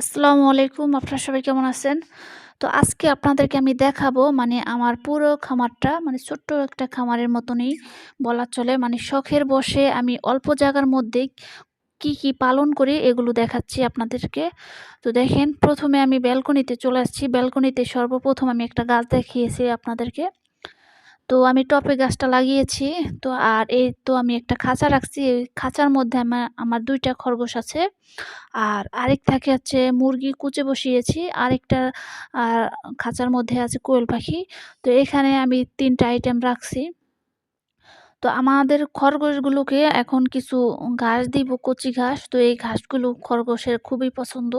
আসসালামু আলাইকুম। আপনারা সবাই কেমন আছেন? তো আজকে আপনাদেরকে আমি দেখাবো মানে আমার পুরো খামারটা মানে ছোট্ট একটা খামারের মতনই বলা চলে। মানে শখের বশে আমি অল্প জায়গার মধ্যেই কি, কি পালন করি এগুলো দেখাচ্ছি আপনাদেরকে। তো দেখেন প্রথমে আমি ব্যালকনিতে চলে আসছি। ব্যালকনিতে সর্বপ্রথম আমি একটা গাছ দেখিয়েছি আপনাদেরকে। তো আমি টপে গাছটা লাগিয়েছি। তো আর এই তো আমি একটা খাঁচা রাখছি। এই খাঁচার মধ্যে আমার আমার দুইটা খরগোশ আছে। আর আরেক থাকে হচ্ছে মুরগি কুচে বসিয়েছি। আরেকটা আর খাঁচার মধ্যে আছে কোয়েল পাখি। তো এখানে আমি তিনটা আইটেম রাখছি। তো আমাদের খরগোশগুলোকে এখন কিছু ঘাস দিব, কচি ঘাস। তো এই ঘাসগুলো খরগোশের খুবই পছন্দ।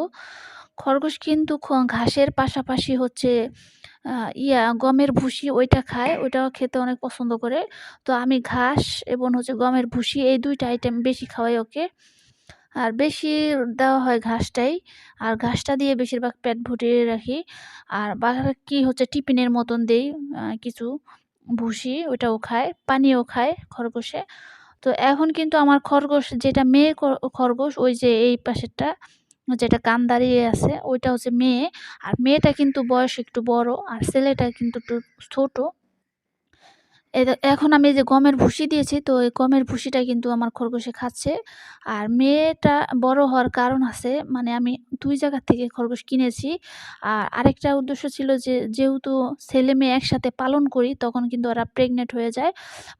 খরগোশ কিন্তু ঘাসের পাশাপাশি হচ্ছে ইয়া গমের ভুসি ওইটা খায়। ওইটাও খেতে অনেক পছন্দ করে। তো আমি ঘাস এবং হচ্ছে গমের ভুসি এই দুইটা আইটেম বেশি খাওয়াই ওকে। আর বেশি দেওয়া হয় ঘাসটাই। আর ঘাসটা দিয়ে বেশিরভাগ পেট ভরিয়ে রাখি। আর বাকি হচ্ছে টিফিনের মতন দেই কিছু ভুসি ওইটাও খায়, পানিও খায় খরগোশে। তো এখন কিন্তু আমার খরগোশ যেটা মেয়ে খরগোশ ওই যে এই পাশেরটা যেটা কান দাঁড়িয়ে আছে, ওইটা হচ্ছে মেয়ে। আর মেয়েটা কিন্তু বয়স একটু বড়, আর ছেলেটা কিন্তু একটু ছোট। এখন আমি যে গমের ভুসি দিয়েছি, তো এই গমের ভুসিটা কিন্তু আমার খরগোশে খাচ্ছে। আর মেয়েটা বড় হওয়ার কারণ আছে মানে আমি দুই জায়গা থেকে খরগোশ কিনেছি। আর আরেকটা উদ্দেশ্য ছিল যে, যেহেতু ছেলে-মেয়ে একসাথে পালন করি, তখন কিন্তু ওরা প্রেগনেন্ট হয়ে যায়।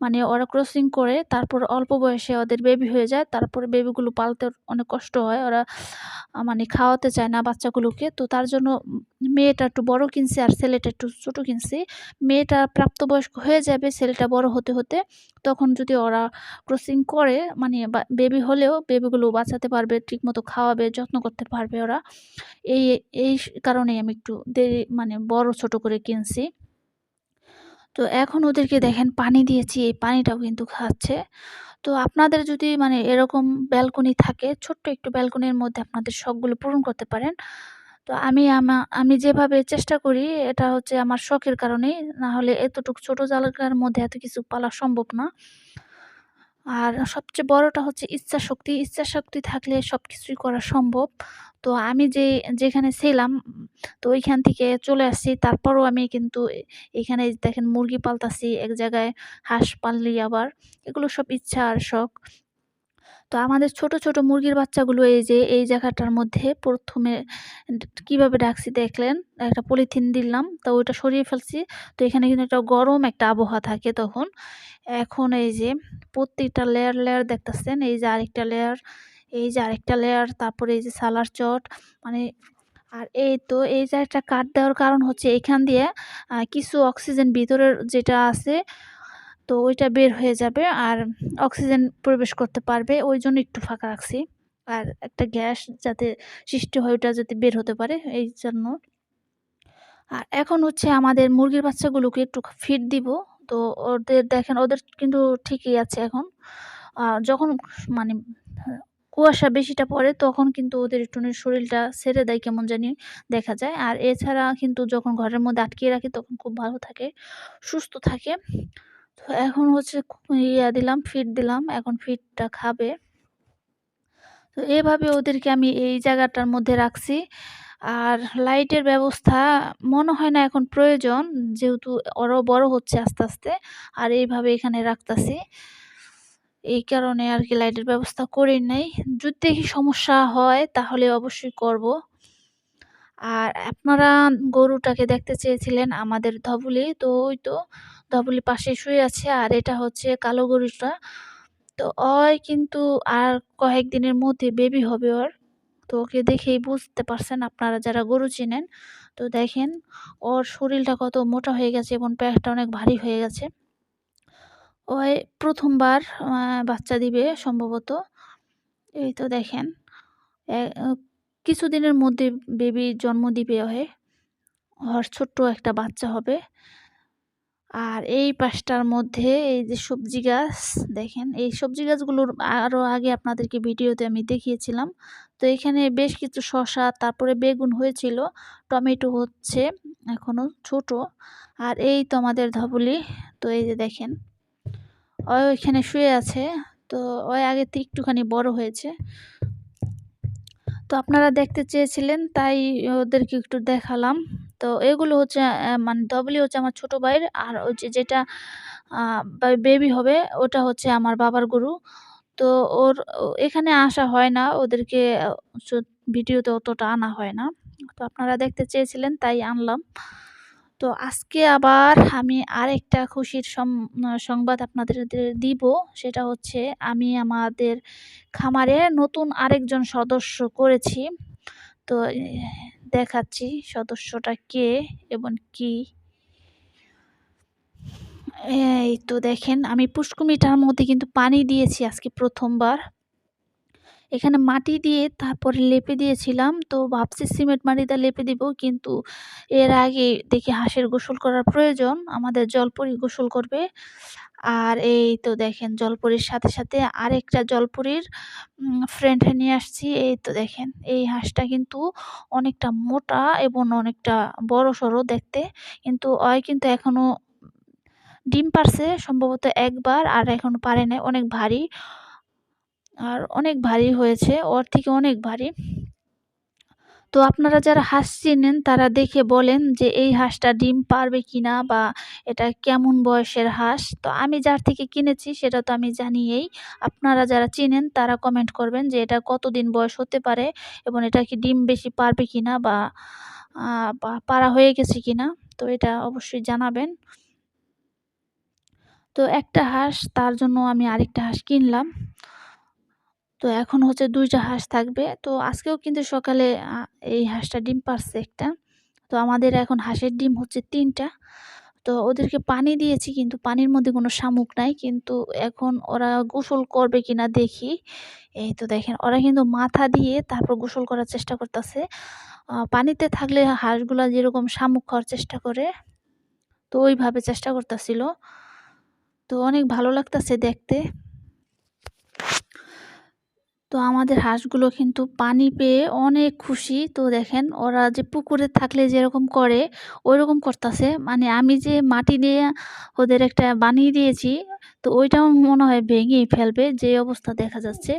মানে ওরা ক্রসিং করে, তারপর অল্প বয়সে ওদের বেবি হয়ে যায়। তারপরে বেবিগুলো পালতে অনেক কষ্ট হয়। ওরা মানে খাওয়াতে চায় না বাচ্চাগুলোকে। তো তার জন্য মেয়েটা একটু বড় কিনছে আর ছেলেটা একটু ছোট কিনছি। মেয়েটা প্রাপ্তবয়স্ক হয়ে যাবে ছেলেটা বড় হতে, হতে। তখন যদি ওরা ক্রসিং করে মানে বেবি হলেও বেবিগুলো বাঁচাতে পারবে, ঠিকমতো খাওয়াবে, যত্ন করতে পারবে ওরা। এই এই কারণেই আমি একটু দেরি মানে বড় ছোট করে কিনছি। তো এখন ওদেরকে দেখেন পানি দিয়েছি, এই পানিটাও কিন্তু খাচ্ছে। তো আপনাদের যদি মানে এরকম ব্যালকনি থাকে, ছোট্ট একটু ব্যালকনির মধ্যে আপনাদের শখগুলো পূরণ করতে পারেন। তো আমি আমা যেভাবে চেষ্টা করি এটা হচ্ছে আমার শখের কারণেই। না হলে এতটুকু ছোট জায়গার মধ্যে এত কিছু পালা সম্ভব না। আর সবচেয়ে বড়টা হচ্ছে ইচ্ছাশক্তি। ইচ্ছাশক্তি থাকলে সব কিছুই করা সম্ভব। তো আমি যে যেখানে ছিলাম তো ওইখান থেকে চলে আসছি। তারপরও আমি কিন্তু এখানে দেখেন মুরগি পালতাছি, এক জায়গায় হাঁস পাললি আবার। এগুলো সব ইচ্ছা আর শখ। তো আমাদের ছোট, ছোট মুরগির বাচ্চাগুলো এই যে এই জায়গাটার মধ্যে ১ম এ ড কীভাবে রাখছি দেখলেন। একটা পলিথিন দিলাম তো ওইটা সরিয়ে ফেলছি। তো এখানে কিন্তু একটা গরম একটা আবহাওয়া থাকে তখন। এখন এই যে প্রত্যেকটা লেয়ার, লেয়ার দেখতেছেন। এই যে আরেকটা লেয়ার, এই যে আরেকটা লেয়ার, তারপরে এই যে সালার চট মানে আর এই তো এই জায়গাটা কাট দেওয়ার কারণ হচ্ছে এখান দিয়ে কিছু অক্সিজেন ভিতরের যেটা আছে তো ওইটা বের হয়ে যাবে আর অক্সিজেন প্রবেশ করতে পারবে। ওই জন্য একটু ফাঁকা রাখছি। আর একটা গ্যাস যাতে সৃষ্টি হয় ওটা যাতে বের হতে পারে এই জন্য আর এখন হচ্ছে আমাদের মুরগির বাচ্চাগুলোকে একটু ফিট দিব। তো ওদের দেখেন ওদের কিন্তু ঠিকই আছে এখন। যখন মানে কুয়াশা বেশিটা পড়ে তখন কিন্তু ওদের একটুখানি শরীরটা ছেড়ে দেয় কেমন জানি দেখা যায়। আর এছাড়া কিন্তু যখন ঘরের মধ্যে আটকিয়ে রাখি তখন খুব ভালো থাকে, সুস্থ থাকে। তো এখন হচ্ছে ইয়া দিলাম, ফিড দিলাম। এখন ফিডটা খাবে। তো এভাবে ওদেরকে আমি এই জায়গাটার মধ্যে রাখছি। আর লাইটের ব্যবস্থা মনে হয় না এখন প্রয়োজন। যেহেতু আরও বড় হচ্ছে আস্তে, আস্তে। আর এইভাবে এখানে রাখতাছি। এই কারণে আর কি লাইটের ব্যবস্থা করি নাই। যদি সমস্যা হয় তাহলে অবশ্যই করব। আর আপনারা গরুটাকে দেখতে চেয়েছিলেন আমাদের ধবুলি। তো ওই তো ধবুলি পাশে শুয়ে আছে। আর এটা হচ্ছে কালো গরুটা। তো ওই কিন্তু আর কয়েকদিনের মধ্যে বেবি হবে ওর। তো ওকে দেখেই বুঝতে পারছেন আপনারা যারা গরু চিনেন। তো দেখেন ওর শরীরটা কত মোটা হয়ে গেছে এবং পেটটা অনেক ভারী হয়ে গেছে। ওই প্রথমবার বাচ্চা দিবে সম্ভবত। এই তো দেখেন। কিছুদিনের মধ্যে বেবি জন্ম দিবে ওহে। ওর ছোট্ট একটা বাচ্চা হবে। আর এই পাশটার মধ্যে এই যে সবজি গাছ, দেখেন। এই সবজি গাছগুলোর আরও আগে আপনাদেরকে ভিডিওতে আমি দেখিয়েছিলাম। তো এখানে বেশ কিছু শসা, তারপরে বেগুন হয়েছিল। টমেটো হচ্ছে এখনও ছোট। আর এই তো আমাদের ধবলি, তো এই যে দেখেন। ও ওইখানে শুয়ে আছে। তো ও আগের থেকে একটুখানি বড় হয়েছে। তো আপনারা দেখতে চেয়েছিলেন, তাই ওদেরকে একটু দেখালাম। তো এগুলো হচ্ছে মানে ডবলি হচ্ছে আমার ছোট ভাইয়ের, আর ওই যে যেটা বেবি হবে, ওটা হচ্ছে আমার বাবার গরু। তো ওর এখানে আসা হয় না, ওদেরকে ভিডিওতে অতটা আনা হয় না। তো আপনারা দেখতে চেয়েছিলেন, তাই আনলাম। তো আজকে আবার আমি আরেকটা খুশির সংবাদ আপনাদের দিব। সেটা হচ্ছে আমি আমাদের খামারে নতুন আরেকজন সদস্য করেছি। তো দেখাচ্ছি সদস্যটা কে এবং কি। এই তো দেখেন, আমি পুষ্কুমিটার মধ্যে কিন্তু পানি দিয়েছি আজকে প্রথমবার। এখানে মাটি দিয়ে তারপরে লেপে দিয়েছিলাম। তো ভাবছি সিমেন্ট মাটিটা লেপে দিব। কিন্তু এর আগে দেখি হাঁসের গোসল করার প্রয়োজন। আমাদের জলপরি গোসল করবে। আর এই তো দেখেন জলপুরির সাথে সাথে আরেকটা জলপুরির ফ্রেন্ড নিয়ে আসছি। এই তো দেখেন এই হাঁসটা কিন্তু অনেকটা মোটা এবং অনেকটা বড় সড়ো দেখতে। কিন্তু ওই কিন্তু এখনও ডিম পারছে। সম্ভবত একবার, আর এখনও পারে নাই। অনেক ভারী। আর অনেক ভারী হয়েছে ওর থেকে অনেক ভারী। তো আপনারা যারা হাঁস চিনেন তারা দেখে বলেন যে এই হাঁসটা ডিম পারবে কিনা বা এটা কেমন বয়সের হাঁস। তো আমি যার থেকে কিনেছি সেটা তো আমি জানিয়েই। আপনারা যারা চিনেন তারা কমেন্ট করবেন যে এটা কতদিন বয়স হতে পারে এবং এটা কি ডিম বেশি পারবে কিনা বা আহ, বা পারা হয়ে গেছে কিনা। তো এটা অবশ্যই জানাবেন। তো একটা হাঁস তার জন্য আমি আরেকটা হাঁস কিনলাম। তো এখন হচ্ছে দুইটা হাঁস থাকবে। তো আজকেও কিন্তু সকালে এই হাঁসটা ডিম পারছে একটা। তো আমাদের এখন হাঁসের ডিম হচ্ছে তিনটা। তো ওদেরকে পানি দিয়েছি কিন্তু পানির মধ্যে কোনো শামুক নাই। কিন্তু এখন ওরা গোসল করবে কিনা দেখি। এই তো দেখেন, ওরা কিন্তু মাথা দিয়ে তারপর গোসল করার চেষ্টা করতেছে। পানিতে থাকলে হাঁসগুলা যেরকম শামুক খাওয়ার চেষ্টা করে, তো ওইভাবে চেষ্টা করতেছিল। তো অনেক ভালো লাগতেছে দেখতে। আমাদের হাঁসগুলো কিন্তু পানি পেয়ে অনেক খুশি। তো দেখেন, ওরা যে পুকুরে থাকলে যেরকম করে, ওইরকম করতেছে। মানে আমি যে মাটি দিয়ে ওদের একটা বানিয়ে দিয়েছি, তো ওইটাও মনে হয় ভেঙেই ফেলবে যে অবস্থা দেখা যাচ্ছে।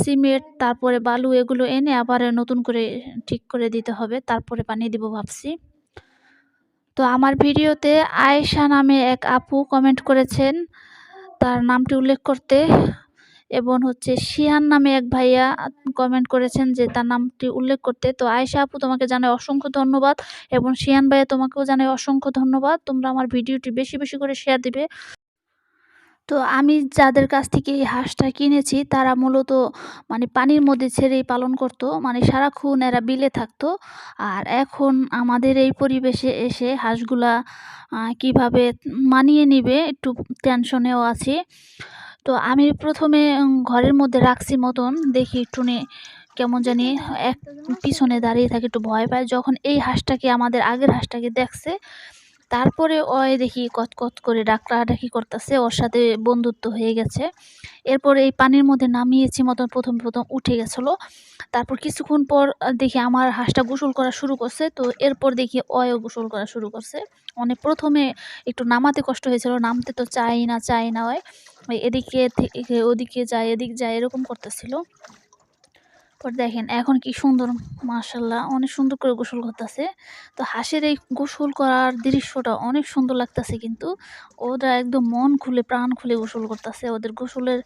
সিমেন্ট, তারপরে বালু এগুলো এনে আবার নতুন করে ঠিক করে দিতে হবে, তারপরে পানি দিব ভাবছি। তো আমার ভিডিওতে আয়েশা নামে এক আপু কমেন্ট করেছেন, তার নামটি উল্লেখ করতে। এবং হচ্ছে শিহান নামে এক ভাইয়া কমেন্ট করেছেন যে তার নামটি উল্লেখ করতে। তো আয়েশা আপু তোমাকে জানাই অসংখ্য ধন্যবাদ এবং শিহান ভাইয়া তোমাকেও জানাই অসংখ্য ধন্যবাদ। তোমরা আমার ভিডিওটি বেশি বেশি করে শেয়ার দিবে। তো আমি যাদের কাছ থেকে এই হাঁসটা কিনেছি, তারা মূলত মানে পানির মধ্যে ছেড়েই পালন করতো মানে সারাক্ষণ এরা বিলে থাকতো। আর এখন আমাদের এই পরিবেশে এসে হাঁসগুলা কীভাবে মানিয়ে নিবে একটু টেনশনেও আছি। তো আমি প্রথমে ঘরের মধ্যে রাখছি মতন। দেখি টুনে কেমন জানি এক পিছনে দাঁড়িয়ে থাকে, একটু ভয় পায়। যখন এই হাঁসটাকে, আমাদের আগের হাঁসটাকে দেখছে তারপরে ওই দেখি কত কত করে ডাকাডাকি করতেছে, ওর সাথে বন্ধুত্ব হয়ে গেছে। এরপর এই পানির মধ্যে নামিয়েছি, মতন প্রথম প্রথম উঠে গেছিল। তারপর কিছুক্ষণ পর দেখি আমার হাঁসটা গোসল করা শুরু করছে। তো এরপর দেখি অয়ও গোসল করা শুরু করছে। মানে প্রথমে একটু নামাতে কষ্ট হয়েছিল, নামতে তো চাই না চাই না ওই এদিকে থেকে ওদিকে যায়, এদিক যায়, এরকম করতেছিল। পর দেখেন, এখন কি সুন্দর মার্শাল্লাহ অনেক সুন্দর করে গোসল করতেছে। তো হাঁসের এই গোসল করার দৃশ্যটা অনেক সুন্দর লাগতেছে কিন্তু। ওরা একদম মন খুলে, প্রাণ খুলে গোসল করতেছে। ওদের গোসলের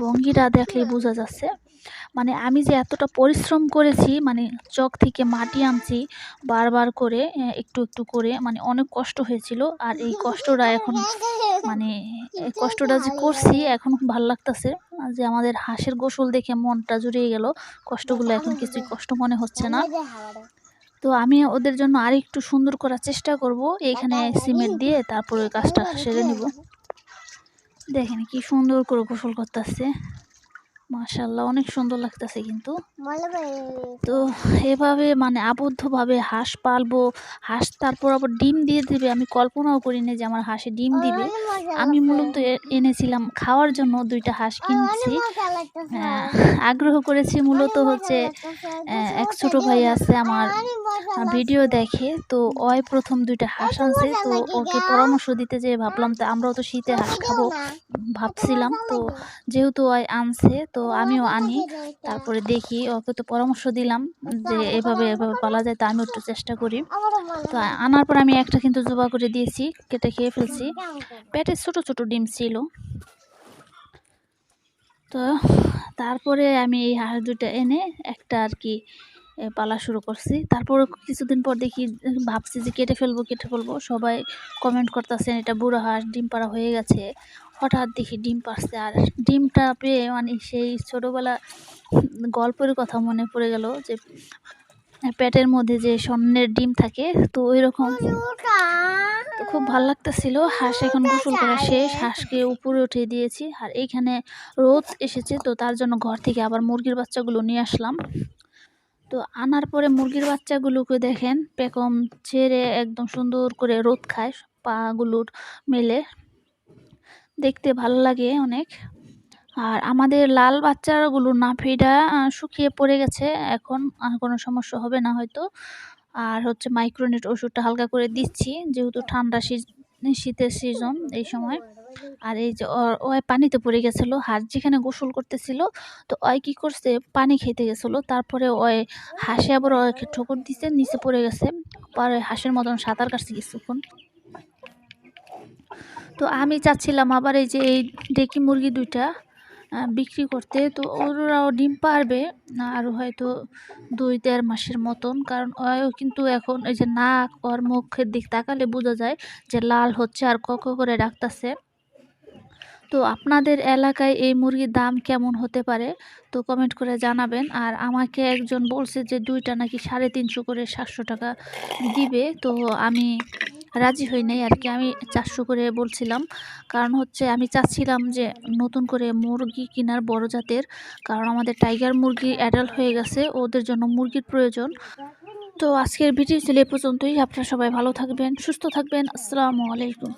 ভঙ্গিটা দেখলে বোঝা যাচ্ছে। মানে আমি যে এতটা পরিশ্রম করেছি মানে চক থেকে মাটি আনছি, বারবার করে একটু একটু করে মানে অনেক কষ্ট হয়েছিল। আর এই কষ্টটা এখন মানে এই কষ্টটা যে করছি, এখন ভালো লাগতেছে। যে আমাদের হাঁসের গোসল দেখে মনটা জুড়িয়ে গেল, কষ্টগুলো এখন কিছুই কষ্ট মনে হচ্ছে না। তো আমি ওদের জন্য আর একটু সুন্দর করার চেষ্টা করব। এখানে সিমেন্ট দিয়ে তারপরে ওই কাজটা সেরে নিব। দেখেন কি সুন্দর করে গোসল করতেছে। মাশাল্লাহ অনেক সুন্দর লাগতেছে কিন্তু। তো এভাবে মানে আবদ্ধভাবে হাঁস পালবো হাঁস তারপর আবার ডিম দিয়ে দিবে আমি কল্পনাও করি করিনি যে আমার হাঁসে ডিম দিবে। আমি মূলত এ- এনেছিলাম খাওয়ার জন্য দুইটা হাঁস কিনছি। হ্যাঁ, আগ্রহ করেছি মূলত হচ্ছে এক ছোট ভাই আছে আমার ভিডিও দেখে। তো ওই প্রথম দুইটা হাঁস আনছে তো ওকে পরামর্শ দিতে যেয়ে ভাবলাম তো আমরাও তো শীতে হাঁস খাব ভাবছিলাম। তো যেহেতু ওই আনছে তো আমিও আনি। তারপরে দেখি ওকে তো পরামর্শ দিলাম যে এভাবে এভাবে পালা যায়, তো আমি একটু চেষ্টা করি। তো আনার পর আমি একটা কিন্তু জোবা করে দিয়েছি, কেটে খেয়ে ফেলছি। পেটে ছোট ছোট ডিম ছিল। তো তারপরে আমি এই হাঁস দুটো এনে একটা আর কি পালা শুরু করছি। তারপর কিছুদিন পর দেখি, ভাবছি যে কেটে ফেলব কেটে ফেলব। সবাই কমেন্ট করতেছেন, এটা বুড়ো হাঁস, ডিম পাড়া হয়ে গেছে। হঠাৎ দেখি ডিম পারছে আর ডিমটা পেয়ে মানে সেই ছোটোবেলা গল্পের কথা মনে পড়ে গেল যে, পেটের মধ্যে যে স্বর্ণের ডিম থাকে, তো ওই রকম তো খুব ভালো লাগতেছিল। হাঁস এখন গোসল করা শেষ, হাঁসকে উপরে উঠিয়ে দিয়েছি। আর এইখানে রোদ এসেছে, তো তার জন্য ঘর থেকে আবার মুরগির বাচ্চাগুলো নিয়ে আসলাম। তো আনার পরে মুরগির বাচ্চাগুলোকে দেখেন পেকম ছেড়ে একদম সুন্দর করে রোদ খায় পাগুলোর মেলে। দেখতে ভালো লাগে অনেক। আর আমাদের লাল বাচ্চাগুলো নাভিটা শুকিয়ে পড়ে গেছে। এখন আর কোনো সমস্যা হবে না হয়তো। আর হচ্ছে মাইক্রোনেট ওষুধটা হালকা করে দিচ্ছি, যেহেতু ঠান্ডা শীতের সিজন এই সময়। আর এই যে ওই পানিতে পড়ে গেছিল হাঁস যেখানে গোসল করতেছিল, তো ওই কি করছে, পানি খেতে গেছিল। তারপরে ওই হাঁসে আবার ওকে ঠোকর দিছে, নিচে পড়ে গেছে। পরে হাঁসের মতন সাঁতার কাটছে কিছুক্ষণ। তো আমি চাচ্ছিলাম আবার এই যে এই ডেকি মুরগি দুইটা বিক্রি করতে। তো ওরাও ডিম পারবে আর হয়তো দুই দেড় মাসের মতন। কারণ ওও কিন্তু এখন এই যে নাক ওর মুখের দিক তাকালে বোঝা যায় যে লাল হচ্ছে আর কক করে ডাকতেছে। তো আপনাদের এলাকায় এই মুরগির দাম কেমন হতে পারে? তো কমেন্ট করে জানাবেন। আর আমাকে একজন বলছে যে দুইটা নাকি সাড়ে তিনশো করে সাতশো টাকা দিবে। তো আমি রাজি হই নাই আর কি আমি চারশো করে বলছিলাম। কারণ হচ্ছে আমি চাচ্ছিলাম যে নতুন করে মুরগি কেনার বড় জাতের। কারণ আমাদের টাইগার মুরগি অ্যাডাল্ট হয়ে গেছে, ওদের জন্য মুরগির প্রয়োজন। তো আজকের ভিডিও ছিল এ পর্যন্তই। আপনারা সবাই ভালো থাকবেন, সুস্থ থাকবেন। আসসালামু আলাইকুম।